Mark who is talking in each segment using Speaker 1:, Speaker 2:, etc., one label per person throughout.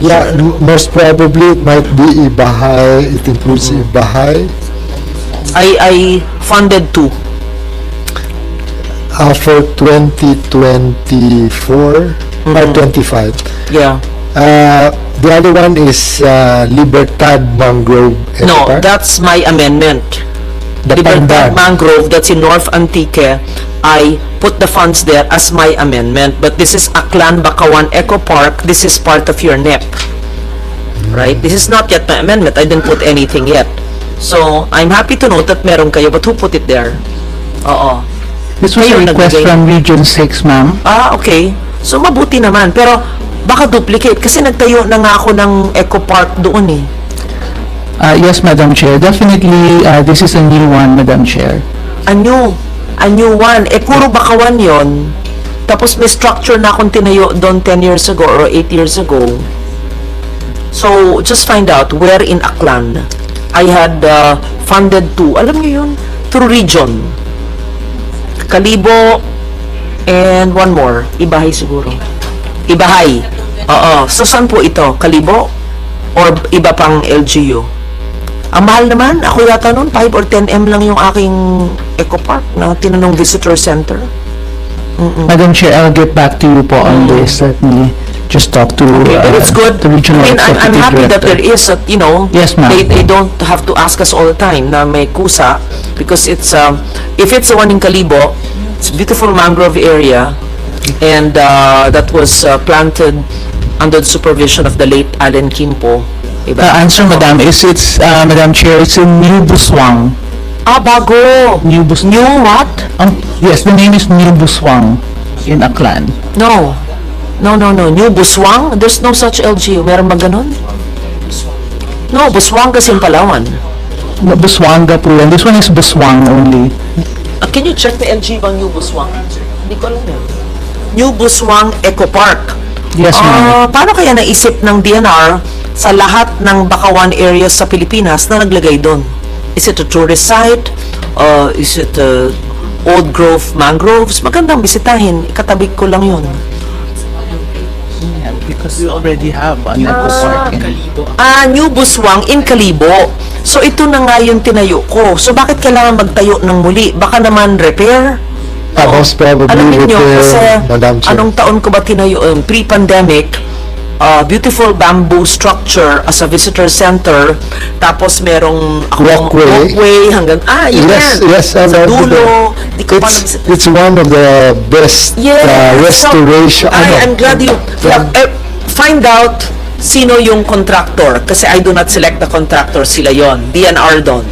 Speaker 1: Yeah, m- most probably it might be Ibahay, it includes Ibahay.
Speaker 2: I, I funded two.
Speaker 1: Uh, for 2024 or
Speaker 2: Mm-hmm.
Speaker 1: 25.
Speaker 2: Yeah.
Speaker 1: Uh, the other one is uh, Libertad Mangrove Eco
Speaker 2: No,
Speaker 1: Park.
Speaker 2: that's my amendment.
Speaker 1: The
Speaker 2: Libertad
Speaker 1: Pandan.
Speaker 2: Mangrove, that's in North Antique, I put the funds there as my amendment. But this is Aklan Bakawan Eco Park. This is part of your NEP. Right? This is not yet my amendment. I didn't put anything yet. So, I'm happy to note that meron kayo, but who put it there? Oo.
Speaker 3: This was a
Speaker 2: Ayun,
Speaker 3: request from Region 6, ma'am.
Speaker 2: Ah, okay. So, mabuti naman. Pero, baka duplicate. Kasi nagtayo na nga ako ng Eco Park doon eh.
Speaker 3: Uh, yes, Madam Chair. Definitely, uh, this is a new one, Madam Chair.
Speaker 2: a new, a new one. Eh, puro bakawan yon. Tapos may structure na akong tinayo doon 10 years ago or 8 years ago. So, just find out where in Aklan I had uh, funded to, alam niyo yun, through region. Kalibo and one more, Ibahay siguro. Ibahay. Oo. So, saan po ito? Kalibo? Or iba pang LGU? Ang mahal naman, ako yata noon, 5 or 10 M lang yung aking Eco Park na tinanong visitor center.
Speaker 3: Madam Chair, I'll get back to you po on this. Let me just talk to,
Speaker 2: Okay, but
Speaker 3: uh,
Speaker 2: it's good.
Speaker 3: the Regional
Speaker 2: I mean, I'm, I'm happy that there
Speaker 3: Director.
Speaker 2: is, a, you know,
Speaker 3: Yes,
Speaker 2: they, they don't have to ask us all the time na may kusa because it's, um, if it's the one in Kalibo, it's a beautiful mangrove area and uh, that was uh, planted under the supervision of the late Allen Kimpo. Diba?
Speaker 3: The answer, Madam, is it's, uh, Madam Chair, it's in New Buswang.
Speaker 2: ah, bago!
Speaker 3: New Bus...
Speaker 2: New what?
Speaker 3: Um, yes, the name is New Buswang in Aklan.
Speaker 2: No. No, no, no. New Buswang? There's no such LGU. Meron ba ganun? No, Buswang kasi in Palawan.
Speaker 3: No, Buswanga po yan. This one is Buswang only.
Speaker 2: Uh, can you check the LG bang New Buswang? Hindi ko alam yun. New Buswang Eco Park.
Speaker 3: Yes, ma'am.
Speaker 2: Ah, paano kaya naisip ng DNR sa lahat ng Bakawan areas sa Pilipinas na naglagay doon? Is it a tourist site? Uh, is it uh, old growth mangroves? Magandang bisitahin. Ikatabi ko lang yun.
Speaker 3: Yeah, because we already have an eco park in
Speaker 2: Ah, New Buswang in Kalibo. So ito na nga yung tinayo ko. So bakit kailangan magtayo ng muli? Baka naman repair?
Speaker 1: Uh, most probably
Speaker 2: Alam niyo
Speaker 1: repair,
Speaker 2: kasi
Speaker 1: Madam Chair.
Speaker 2: anong taon ko ba tinayo? Um, pre-pandemic, uh, beautiful bamboo structure as a visitor center. Tapos merong akong
Speaker 1: Walkway.
Speaker 2: walkway hanggang, ah, yun
Speaker 1: Yes,
Speaker 2: yan.
Speaker 1: yes, I
Speaker 2: Sa dulo. Di ko pa
Speaker 1: It's,
Speaker 2: nabis-
Speaker 1: it's one of the best
Speaker 2: Yes.
Speaker 1: uh, restoration.
Speaker 2: So, I,
Speaker 1: ano,
Speaker 2: I'm glad you,
Speaker 1: from-
Speaker 2: eh, find out sino yung contractor. Kasi I do not select the contractor. Sila yon DNR doon.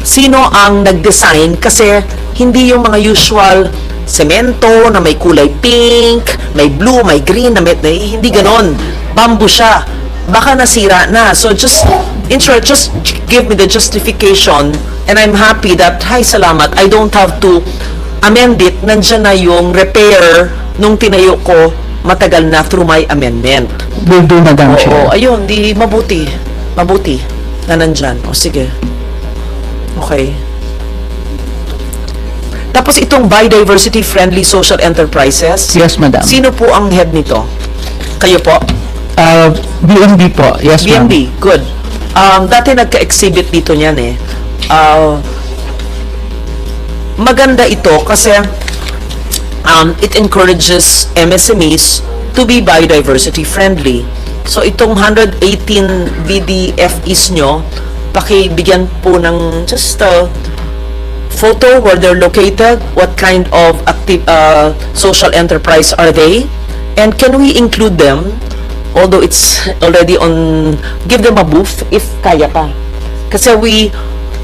Speaker 2: Sino ang nag-design? Kasi hindi yung mga usual semento na may kulay pink, may blue, may green, na may, na- hindi ganon. Bamboo siya. Baka nasira na. So just, in short, just give me the justification and I'm happy that, hi, salamat, I don't have to amend it, nandyan na yung repair nung tinayo ko matagal na through my amendment.
Speaker 3: Will do,
Speaker 2: Oo,
Speaker 3: Madam Chair.
Speaker 2: ayun, di mabuti. Mabuti na nandyan. O sige. Okay. Tapos itong biodiversity friendly social enterprises.
Speaker 3: Yes, Madam.
Speaker 2: Sino po ang head nito? Kayo po?
Speaker 3: Uh, BNB po. Yes, ma'am.
Speaker 2: BNB, good. Um, dati nagka-exhibit dito niyan eh. Uh, maganda ito kasi um, it encourages MSMEs to be biodiversity friendly. So itong 118 BDFEs nyo, pakibigyan po ng just a photo where they're located, what kind of active uh, social enterprise are they, and can we include them, although it's already on, give them a booth if kaya pa. Kasi we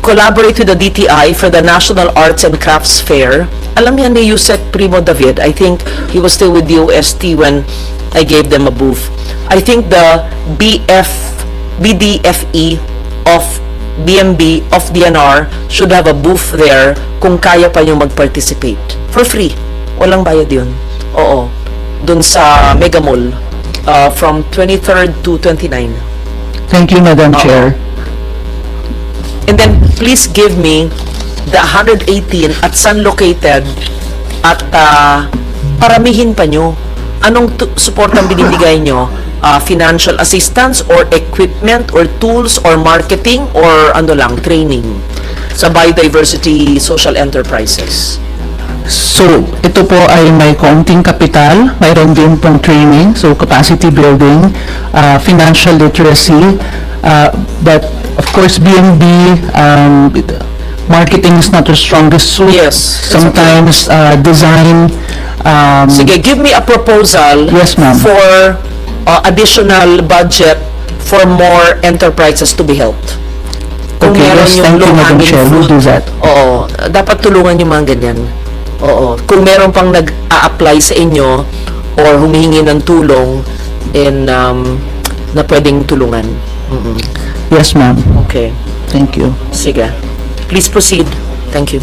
Speaker 2: collaborate with the DTI for the National Arts and Crafts Fair. Alam yan ni Yusek Primo David, I think he was still with the OST when I gave them a booth. I think the BF, BDFE of BMB of DNR should have a booth there kung kaya pa yung mag-participate. For free. Walang bayad yun. Oo. Dun sa Mega Mall. uh, from 23rd to 29.
Speaker 3: Thank you, Madam
Speaker 2: Oo.
Speaker 3: Chair.
Speaker 2: And then, please give me the 118 at saan located at ah, paramihin pa nyo. Anong tu- support ang binibigay nyo uh, financial assistance or equipment or tools or marketing or ano lang, training sa biodiversity social enterprises?
Speaker 3: So, ito po ay may kaunting kapital, mayroon din pong training, so capacity building, uh, financial literacy, uh, but of course, BNB, um, marketing is not our strongest suit.
Speaker 2: Yes.
Speaker 3: Sometimes, uh, design, um,
Speaker 2: Sige, give me a proposal
Speaker 3: Yes, ma'am.
Speaker 2: for uh, additional budget for more enterprises to be helped. Kung
Speaker 3: Okay,
Speaker 2: meron
Speaker 3: yes,
Speaker 2: yung
Speaker 3: thank you, Madam Chair. We'll do that.
Speaker 2: Oo, dapat tulungan yung mga ganyan. Oo, kung meron pang nag-a-apply sa inyo or humihingi ng tulong in um, na pwedeng tulungan. Mm-mm.
Speaker 3: yes ma'am,
Speaker 2: Okay,
Speaker 3: thank you.
Speaker 2: sige. Please proceed. Thank you.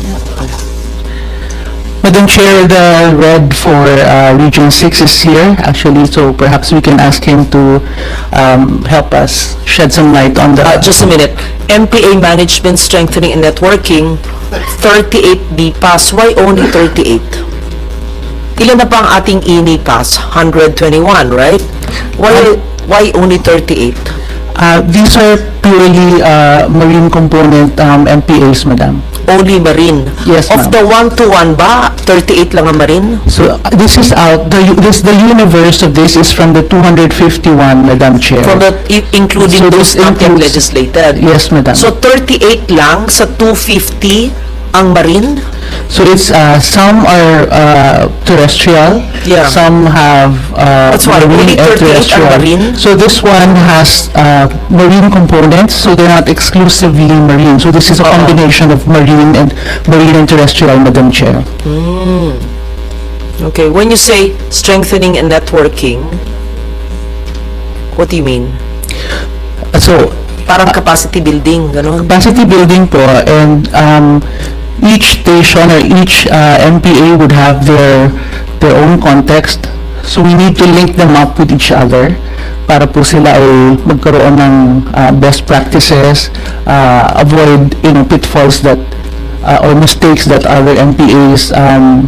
Speaker 3: Madam Chair, the red for uh, Region 6 is here, actually, so perhaps we can ask him to um, help us shed some light on the...
Speaker 2: Uh, just a minute. MPA Management Strengthening and Networking, 38B pass. Why only 38? Ilan na pa ang ating INI pass? 121, right? Why, why only 38?
Speaker 3: Uh, These are purely uh, marine component um, MPAs, Madam.
Speaker 2: Only marine.
Speaker 3: Yes,
Speaker 2: Of
Speaker 3: ma'am.
Speaker 2: the 1 to 1 ba, 38 lang ang marine?
Speaker 3: So uh, this is out, the this the universe of this is from the 251, Madam Chair.
Speaker 2: From the, i- including
Speaker 3: So
Speaker 2: those
Speaker 3: this
Speaker 2: not yet
Speaker 3: includes-
Speaker 2: legislated.
Speaker 3: Yes, Madam.
Speaker 2: So 38 lang sa 250 ang marine?
Speaker 3: So it's, uh, some are uh, terrestrial,
Speaker 2: Yeah.
Speaker 3: some have uh,
Speaker 2: That's why,
Speaker 3: marine and terrestrial.
Speaker 2: marine?
Speaker 3: So this one has uh, marine components, so they're not exclusively marine. So this is a
Speaker 2: Oo.
Speaker 3: combination of marine and marine and terrestrial, Madam Chair.
Speaker 2: Okay, when you say strengthening and networking, what do you mean?
Speaker 3: So
Speaker 2: Parang capacity building, gano'n?
Speaker 3: capacity building po and um, each station or each uh, MPA would have their their own context. So we need to link them up with each other para po sila ay magkaroon ng uh, best practices uh, avoid you know pitfalls that uh, or mistakes that other MPAs um,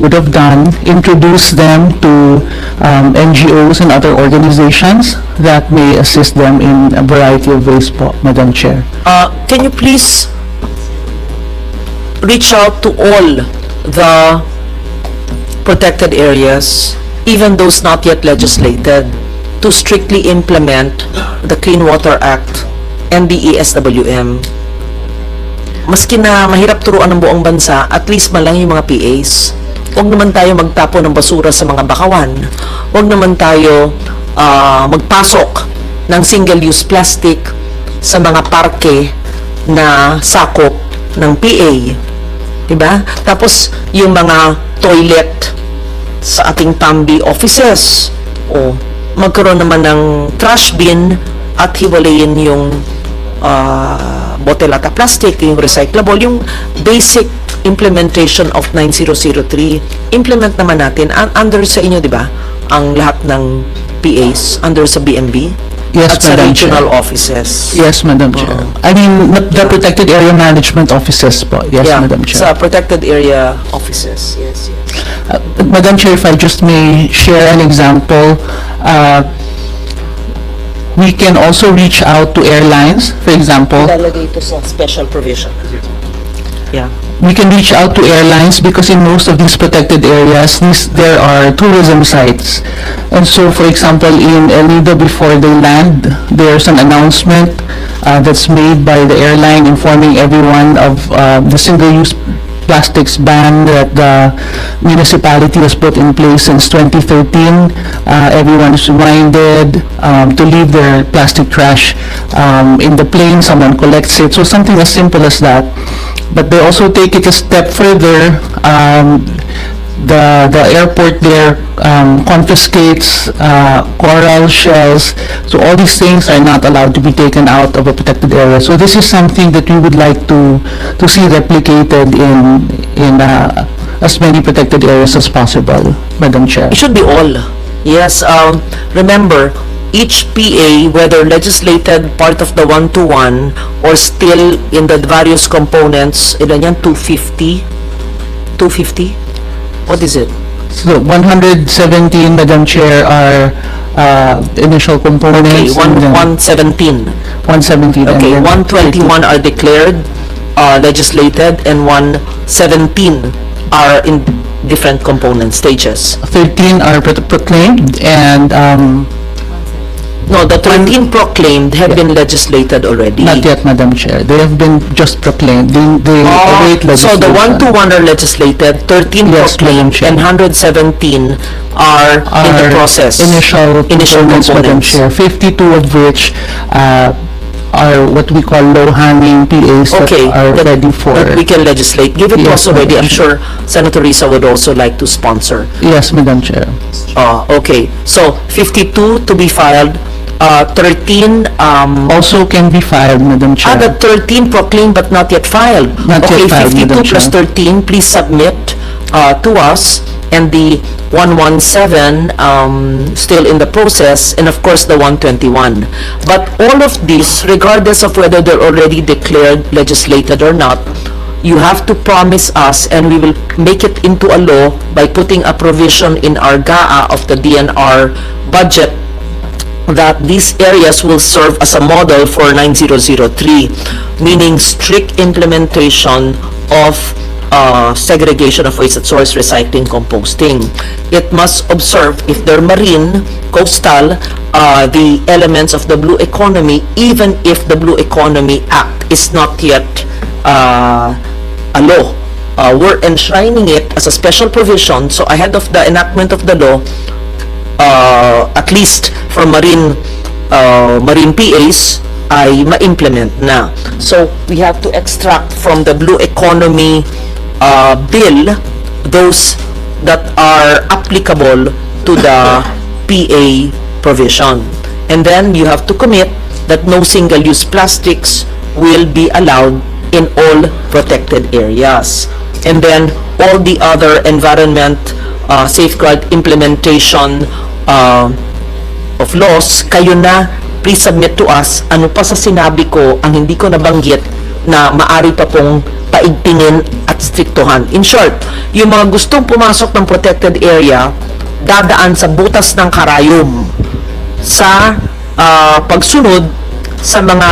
Speaker 3: would have done. Introduce them to um, NGOs and other organizations that may assist them in a variety of ways po Madam Chair.
Speaker 2: Uh, can you please reach out to all the protected areas, even those not yet legislated, to strictly implement the Clean Water Act and the ESWM? Maski na mahirap turuan ng buong bansa, at least man lang yung mga PAs. Huwag naman tayo magtapo ng basura sa mga bakawan. Huwag naman tayo ah, magpasok ng single-use plastic sa mga parke na sakop ng PA. Diba? Tapos, yung mga toilet sa ating PAMBI offices. O, magkaroon naman ng trash bin at hiwalayin yung ah, bottle at plastic, yung recyclable, yung basic implementation of 9003. Implement naman natin un- under sa inyo, di ba? Ang lahat ng PAs under sa BMB
Speaker 3: Yes,
Speaker 2: at sa
Speaker 3: Madam Chair.
Speaker 2: regional offices.
Speaker 3: Yes, Madam Chair. I mean, the protected area management offices po. Yes,
Speaker 2: yeah,
Speaker 3: Madam
Speaker 2: sa
Speaker 3: Chair.
Speaker 2: protected area offices. Yes, yes.
Speaker 3: Uh, Madam Chair, if I just may share an example, uh, we can also reach out to airlines, for example.
Speaker 2: Ilalagay ito sa special provision. Yeah.
Speaker 3: We can reach out to airlines because in most of these protected areas, these, there are tourism sites. And so, for example, in El Nido before they land, there's an announcement uh, that's made by the airline informing everyone of uh, the single-use plastics ban that the municipality has put in place since 2013. Uh, everyone is reminded um, to leave their plastic trash um, in the plane, someone collects it. So something as simple as that. But they also take it a step further. Um, the the airport there um, confiscates uh, coral shells. So all these things are not allowed to be taken out of a protected area. So this is something that we would like to to see replicated in in uh, as many protected areas as possible, Madam Chair.
Speaker 2: It should be all. Yes, um, remember, each PA, whether legislated part of the one-to-one or still in the various components, ilan yan, 250? 250? What is it?
Speaker 3: So 117, Madam Chair, are uh, initial
Speaker 2: Okay,
Speaker 3: components.
Speaker 2: one,
Speaker 3: and then
Speaker 2: 117.
Speaker 3: 117.
Speaker 2: Okay, 121 are declared uh, legislated and 117 are in different component stages.
Speaker 3: 13 are pro- proclaimed and um,
Speaker 2: No, the 13 proclaimed have been legislated already.
Speaker 3: not yet, Madam Chair. They have been just proclaimed. They, they
Speaker 2: Oh,
Speaker 3: await
Speaker 2: so the
Speaker 3: one
Speaker 2: to one are legislated, 13
Speaker 3: Yes, Madam
Speaker 2: proclaimed,
Speaker 3: Chair.
Speaker 2: and 117 are in the
Speaker 3: Are
Speaker 2: process.
Speaker 3: Initial
Speaker 2: Initial
Speaker 3: components, Madam
Speaker 2: components.
Speaker 3: Chair. 52 of which uh, are what we call low-hanging PAs that
Speaker 2: Okay,
Speaker 3: are
Speaker 2: that-
Speaker 3: ready for.
Speaker 2: that we can legislate. Give it to
Speaker 3: Yes,
Speaker 2: us already. I'm sure Senator Risa would also like to sponsor.
Speaker 3: Yes, Madam Chair.
Speaker 2: Uh, okay, so 52 to be filed, uh, 13, um,
Speaker 3: Also can be filed, Madam
Speaker 2: ah,
Speaker 3: Chair.
Speaker 2: 13 proclaimed but not yet filed.
Speaker 3: Not yet
Speaker 2: Okay,
Speaker 3: filed,
Speaker 2: 52
Speaker 3: Madam
Speaker 2: plus
Speaker 3: Chair.
Speaker 2: 13, please submit uh, to us, and the 117 um, still in the process, and of course the 121. But all of these, regardless of whether they're already declared legislated or not, you have to promise us, and we will make it into a law by putting a provision in our GAA of the DNR budget that these areas will serve as a model for 9003, meaning strict implementation of uh, segregation of waste at source, recycling, composting. It must observe if they're marine, coastal, uh, the elements of the blue economy, even if the Blue Economy Act is not yet uh, a law. Uh, we're enshrining it as a special provision, so ahead of the enactment of the law, uh, at least for marine uh, marine PAs ay ma-implement na. So we have to extract from the blue economy uh, bill those that are applicable to the PA provision. And then you have to commit that no single-use plastics will be allowed in all protected areas. And then all the other environment uh, safeguard implementation uh, of laws, kayo na please submit to us ano pa sa sinabi ko ang hindi ko nabanggit na maari pa pong paigtingin at striktuhan. In short, yung mga gustong pumasok ng protected area, dadaan sa butas ng karayom sa ah, pagsunod sa mga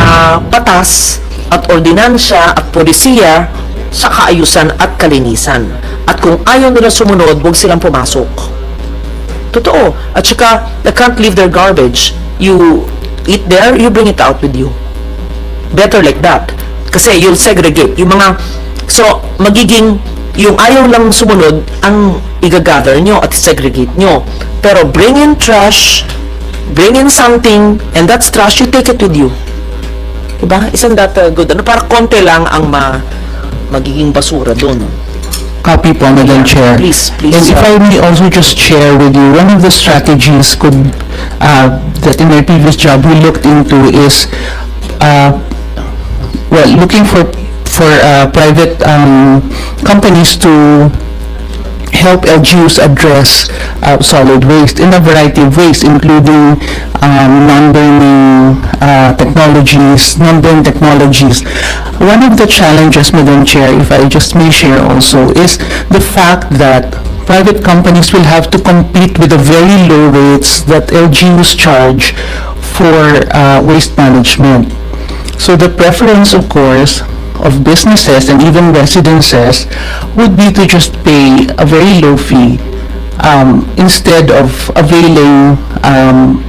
Speaker 2: batas at ordinansya at polisiya sa kaayusan at kalinisan. At kung ayaw nila sumunod, huwag silang pumasok. Totoo. At saka, they can't leave their garbage. You eat there, you bring it out with you. Better like that. Kasi you'll segregate. Yung mga, so, magiging, yung ayaw lang sumunod, ang igagather nyo at segregate nyo. Pero bring in trash, bring in something, and that's trash, you take it with you. Diba? Isn't that uh, good? Ano, para konti lang ang ma, magiging basura doon.
Speaker 3: Copy po, Madam Chair.
Speaker 2: Please, please,
Speaker 3: And if
Speaker 2: uh,
Speaker 3: I may also just share with you, one of the strategies could, uh, that in my previous job we looked into is, uh, well, looking for, for, uh, private, um, companies to help LGUs address uh, solid waste in a variety of ways, including um, non-burning uh, technologies, non-burn technologies. One of the challenges, Madam Chair, if I just may share also, is the fact that private companies will have to compete with the very low rates that LGUs charge for uh, waste management. So the preference, of course, of businesses and even residences would be to just pay a very low fee um, instead of availing um,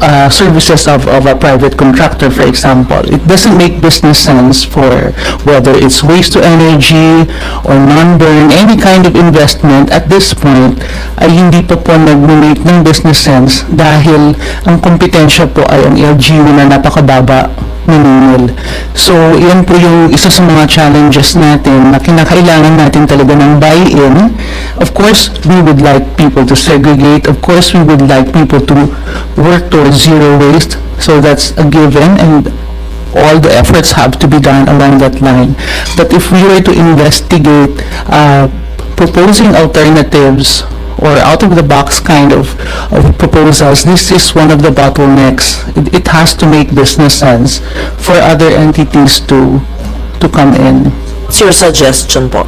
Speaker 3: uh, services of, of a private contractor, for example. It doesn't make business sense for whether it's waste to energy or non-burn, any kind of investment at this point ay hindi pa po nag-make ng business sense dahil ang kompetensya po ay ang LGU na napakababa naningil. So, yan po yung isa sa mga challenges natin na kinakailangan natin talaga ng buy-in. Of course, we would like people to segregate. Of course, we would like people to work towards zero waste. So that's a given and all the efforts have to be done along that line. But if we were to investigate uh, proposing alternatives or out-of-the-box kind of, of proposals, this is one of the bottlenecks. It, it has to make business sense for other entities to to come in.
Speaker 2: What's your suggestion po?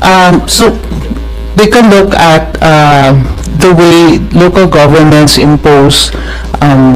Speaker 3: Um, so, they can look at uh, the way local governments impose um,